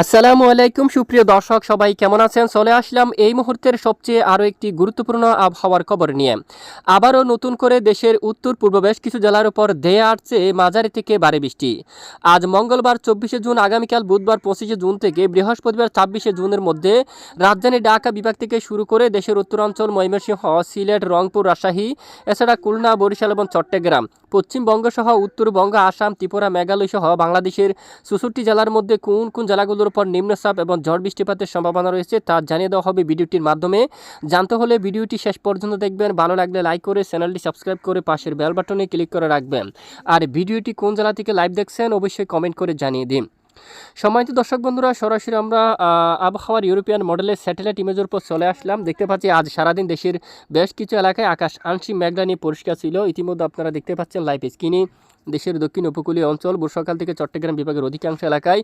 আসসালামু আলাইকুম, সুপ্রিয় দর্শক, সবাই কেমন আছেন? চলে আসলাম এই মুহূর্তের সবচেয়ে আরও একটি গুরুত্বপূর্ণ আবহাওয়ার খবর নিয়ে। আবারও নতুন করে দেশের উত্তর, পূর্ব বেশ কিছু জেলার উপর ধেয়ে আসছে মাঝারি থেকে ভারী বৃষ্টি। আজ মঙ্গলবার চব্বিশে জুন, আগামীকাল বুধবার পঁচিশে জুন থেকে বৃহস্পতিবার ছাব্বিশে জুনের মধ্যে রাজধানী ঢাকা বিভাগ থেকে শুরু করে দেশের উত্তরাঞ্চল, ময়মনসিংহ, সিলেট, রংপুর, রাজশাহী, এছাড়া খুলনা, বরিশাল এবং চট্টগ্রাম, পশ্চিমবঙ্গ সহ উত্তরবঙ্গ, আসাম, ত্রিপুরা, মেঘালয় সহ বাংলাদেশের চৌষট্টি জেলার মধ্যে কোন কোন জেলাগুলোর উপর নিম্নচাপ এবং ঝড় বৃষ্টিপাতের সম্ভাবনা রয়েছে তা জানিয়ে দেওয়া হবে ভিডিওটির মাধ্যমে। জানতে হলে ভিডিওটি শেষ পর্যন্ত দেখবেন। ভালো লাগলে লাইক করে চ্যানেলটি সাবস্ক্রাইব করে পাশের বেল বাটনে ক্লিক করে রাখবেন। আর ভিডিওটি কোন জেলা থেকে লাইভ দেখছেন অবশ্যই কমেন্ট করে জানিয়ে দিন। সম্মানিত দর্শক বন্ধুরা, সরাসরি আমরা আবহাওয়ার ইউরোপিয়ান মডেলের স্যাটেলাইট ইমেজের উপর চলে আসলাম। দেখতে পাচ্ছি আজ সারাদিন দেশের বেশ কিছু এলাকায় আকাশ আংশিক মেঘলা নিয়ে পরিষ্কার ছিল। ইতিমধ্যে আপনারা দেখতে পাচ্ছেন লাইভ স্ক্রিনে দেশের দক্ষিণ উপকূলীয় অঞ্চল, বর্ষাকাল থেকে চট্টগ্রাম বিভাগের অধিকাংশ এলাকায়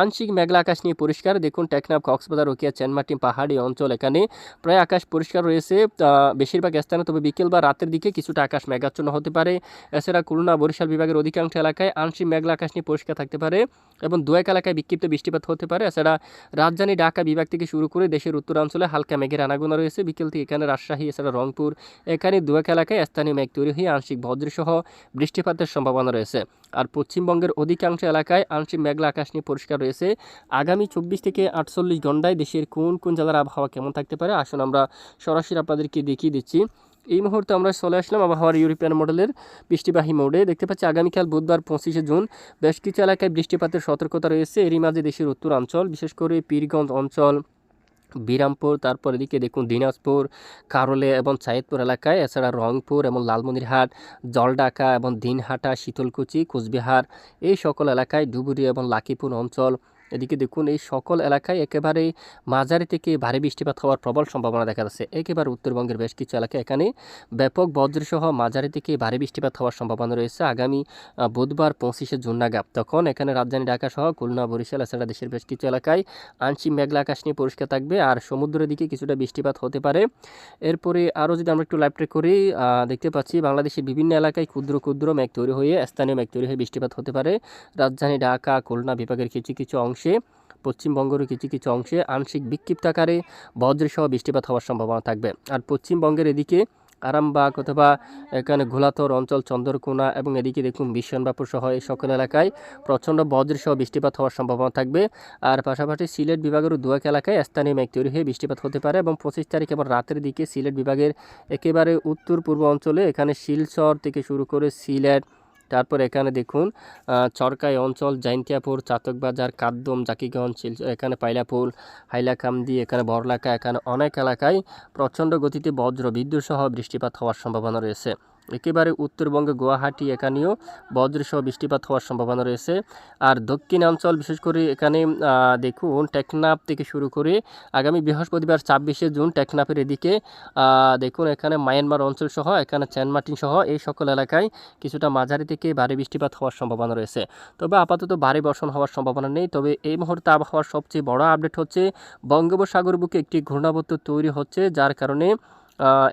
আংশিক মেঘলা আকাশ নিয়ে পরিষ্কার। দেখুন, টেকনাফ, কক্সবাজার, রোকিয়া চেনমাটি পাহাড়ি অঞ্চল এখানে প্রায় আকাশ পরিষ্কার রয়েছে। বেশিরভাগ স্থানে তবে বিকেল বা রাতের দিকে কিছুটা আকাশ মেঘাচ্ছন্ন হতে পারে। এছাড়া খুলনা, বরিশাল বিভাগের অধিকাংশ এলাকায় আংশিক মেঘলা আকাশ নিয়ে পরিষ্কার থাকতে পারে এবং দু এক এলাকায় বিক্ষিপ্ত বৃষ্টিপাত হতে পারে। এছাড়া রাজধানী ঢাকা বিভাগ থেকে শুরু করে দেশের উত্তরাঞ্চলে হালকা মেঘের আনাগোনা রয়েছে। বিকেল থেকে এখানে রাজশাহী, এছাড়া রংপুর, এখানে দু এক এলাকায় স্থানীয় মেঘ তৈরি হয়ে আংশিক বজ্রসহ বৃষ্টিপাতের সম্ভাবনা রয়েছে। আর পশ্চিমবঙ্গের অধিকাংশ এলাকায় আংশিক মেঘলা আকাশ নিয়ে পরিষ্কার রয়েছে। আগামী চব্বিশ থেকে আটচল্লিশ ঘন্টায় দেশের কোন কোন জেলার আবহাওয়া কেমন থাকতে পারে? আসুন আমরা সরাসরি আপনাদেরকে দেখিয়ে দিচ্ছি। এই মুহূর্তে আমরা চলে আসলাম আবহাওয়ার ইউরোপিয়ান মডেলের বৃষ্টিবাহী মোডে। দেখতে পাচ্ছি আগামীকাল বুধবার পঁচিশে জুন বেশ কিছু এলাকায় বৃষ্টিপাতের সতর্কতা রয়েছে। এরই মাঝে দেশের উত্তরাঞ্চল, বিশেষ করে পীরগঞ্জ অঞ্চল বিরামপুর, তারপর এদিকে দেখুন দিনাজপুর, কারলে এবং সাইদপুর এলাকায়, এছাড়া রংপুর এবং লালমনিরহাট জলডাকা এবং দিনহাটা, শীতলকুচি, কোচবিহার, এই সকল এলাকায় ধুবুরি এবং লাকিপুর অঞ্চল এদিকে দেখুন, এই সকল এলাকায় একেবারে মাঝারি থেকে ভারী বৃষ্টিপাত হওয়ার প্রবল সম্ভাবনা দেখা যাচ্ছে। একেবারে উত্তরবঙ্গের বেশ কিছু এলাকায় এখানে ব্যাপক বজ্রসহ মাঝারি থেকে ভারী বৃষ্টিপাত হওয়ার সম্ভাবনা রয়েছে। আগামী বুধবার পঁচিশে জুন নাগাদ তখন এখানে রাজধানী ঢাকা সহ খুলনা, বরিশাল এছাড়া দেশের বেশ কিছু এলাকায় আংশিক মেঘলা আকাশ নিয়ে পরিষ্কার থাকবে আর সমুদ্রের দিকে কিছুটা বৃষ্টিপাত হতে পারে। এরপরে আরও যদি আমরা একটু লাইভ ট্রেক করি দেখতে পাচ্ছি বাংলাদেশের বিভিন্ন এলাকায় ক্ষুদ্র ক্ষুদ্র মেঘ তৈরি হয়ে, স্থানীয় মেঘ তৈরি হয়ে বৃষ্টিপাত হতে পারে। রাজধানী ঢাকা, খুলনা বিভাগের কিছু কিছু অংশে পশ্চিমবঙ্গের কিছু কিছু অংশে আংশিক বিক্ষিপ্ত আকারে বজ্রসহ বৃষ্টিপাত হওয়ার সম্ভাবনা থাকবে। আর পশ্চিমবঙ্গের এদিকে আরামবাগ অথবা এখানে ঘোলাতর অঞ্চল, চন্দ্রকোনা এবং এদিকে দেখুন বিশ্বনবাপুর সহ এই সকল এলাকায় প্রচণ্ড বজ্রসহ বৃষ্টিপাত হওয়ার সম্ভাবনা থাকবে। আর পাশাপাশি সিলেট বিভাগেরও দু এক এলাকায় স্থানীয় মেঘ তৈরি হয়ে বৃষ্টিপাত হতে পারে এবং পঁচিশ তারিখ এবং রাতের দিকে সিলেট বিভাগের একেবারে উত্তর পূর্ব অঞ্চলে এখানে শিলচর থেকে শুরু করে সিলেট তারপর এখানে দেখুন চরকাই অঞ্চল, জাইন্তিয়াপুর, চাতকবাজার কাদ্দম জাকিগঞ্জ এখানে পাইলাপুল হাইলাকান্দি, এখানে বড়লাকা, এখানে অনেক এলাকায় প্রচণ্ড গতিতে বজ্র বিদ্যুৎ সহ বৃষ্টিপাত হওয়ার সম্ভাবনা রয়েছে। একেবারে উত্তরবঙ্গে, গুয়াহাটি, এখানেও বজ্রসহ বৃষ্টিপাত হওয়ার সম্ভাবনা রয়েছে। আর দক্ষিণাঞ্চল, বিশেষ করে এখানে দেখুন, টেকনাফ থেকে শুরু করে আগামী বৃহস্পতিবার ছাব্বিশে জুন টেকনাফের এদিকে দেখুন, এখানে মায়ানমার অঞ্চল সহ, এখানে চ্যানমার্টিন সহ, এই সকল এলাকায় কিছুটা মাঝারি থেকে ভারী বৃষ্টিপাত হওয়ার সম্ভাবনা রয়েছে। তবে আপাতত ভারী বর্ষণ হওয়ার সম্ভাবনা নেই, তবে এই মুহূর্তে আবহাওয়ার সবচেয়ে বড় আপডেট হচ্ছে বঙ্গোপসাগর বুকে একটি ঘূর্ণাবর্ত তৈরি হচ্ছে, যার কারণে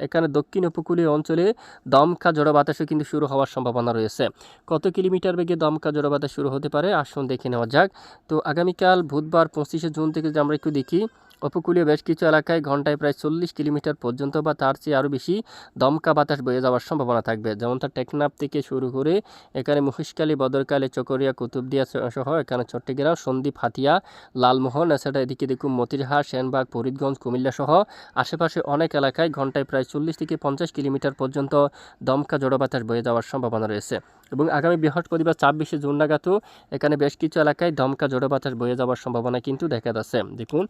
এখানে দক্ষিণ উপকূলীয় অঞ্চলে দমকা জড়ো বাতাসও কিন্তু শুরু হওয়ার সম্ভাবনা রয়েছে। কত কিলোমিটার বেগে দমকা জড়ো বাতাস শুরু হতে পারে? আসুন দেখে নেওয়া যাক। তো আগামীকাল বুধবার পঁচিশে জুন থেকে যদি আমরা একটু দেখি, উপকূলীয় বেশ কিছু এলাকায় ঘন্টায় প্রায় চল্লিশ কিলোমিটার পর্যন্ত বা তার চেয়ে আরও বেশি দমকা বাতাস বয়ে যাওয়ার সম্ভাবনা থাকবে। যেমন তার টেকনাফ থেকে শুরু করে এখানে মহিষকালী বদরকালী চকরিয়া, কুতুবদিয়া সহ এখানে চট্টগ্রাম, সন্দ্বীপ, হাতিয়া, লালমোহন, এছাড়া এদিকে দেখুন মতিরহাট, সেনবাগ, ফরিদগঞ্জ, কুমিল্লা সহ আশেপাশে অনেক এলাকায় ঘন্টায় প্রায় চল্লিশ থেকে পঞ্চাশ কিলোমিটার পর্যন্ত দমকা জড়ো বাতাস বয়ে যাওয়ার সম্ভাবনা রয়েছে এবং আগামী বৃহস্পতিবার ছাব্বিশে জুন নাগাদও এখানে বেশ কিছু এলাকায় দমকা জড়ো বাতাস বয়ে যাওয়ার সম্ভাবনা কিন্তু দেখা যাচ্ছে। দেখুন,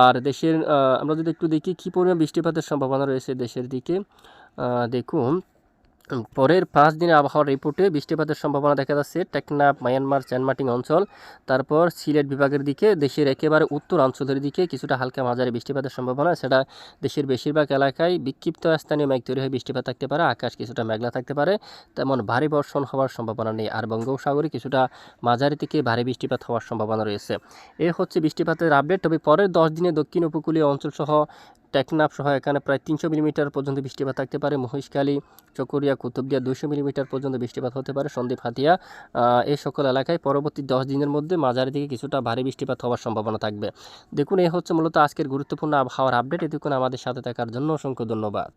আর দেশের আমরা যদি একটু দেখি কী পরিমাণ বৃষ্টিপাতের সম্ভাবনা রয়েছে দেশের দিকে দেখুন পরের পাঁচ দিনের আবহাওয়ার রিপোর্টে বৃষ্টিপাতের সম্ভাবনা দেখা যাচ্ছে টেকনাফ, মায়ানমার চ্যানমাটিং অঞ্চল। তারপর সিলেট বিভাগের দিকে, দেশের একেবারে উত্তর অঞ্চলের দিকে কিছুটা হালকা মাঝারি বৃষ্টিপাতের সম্ভাবনা। সেটা দেশের বেশিরভাগ এলাকায় বিক্ষিপ্ত স্থানীয় মেঘ তৈরি হয়ে বৃষ্টিপাত থাকতে পারে, আকাশ কিছুটা মেঘলা থাকতে পারে। তেমন ভারী বর্ষণ হওয়ার সম্ভাবনা নেই, আর বঙ্গোপসাগরে কিছুটা মাঝারি থেকে ভারী বৃষ্টিপাত হওয়ার সম্ভাবনা রয়েছে। এ হচ্ছে বৃষ্টিপাতের আপডেট। তবে পরের দশ দিনে দক্ষিণ উপকূলীয় অঞ্চল সহ টেকনাফ সহ এখানে প্রায় তিনশো মিলিমিটার পর্যন্ত বৃষ্টিপাত থাকতে পারে। মহিষকালী চকরিয়া, কুতুবদিয়া দুশো মিলিমিটার পর্যন্ত বৃষ্টিপাত হতে পারে। সন্দ্বীপ হাতিয়া এই সকল এলাকায় পরবর্তী দশ দিনের মধ্যে মাঝারি দিকে কিছুটা ভারী বৃষ্টিপাত হওয়ার সম্ভাবনা থাকবে। দেখুন এই হচ্ছে মূলত আজকের গুরুত্বপূর্ণ আবহাওয়ার আপডেট। এতক্ষণ আমাদের সাথে থাকার জন্য অসংখ্য ধন্যবাদ।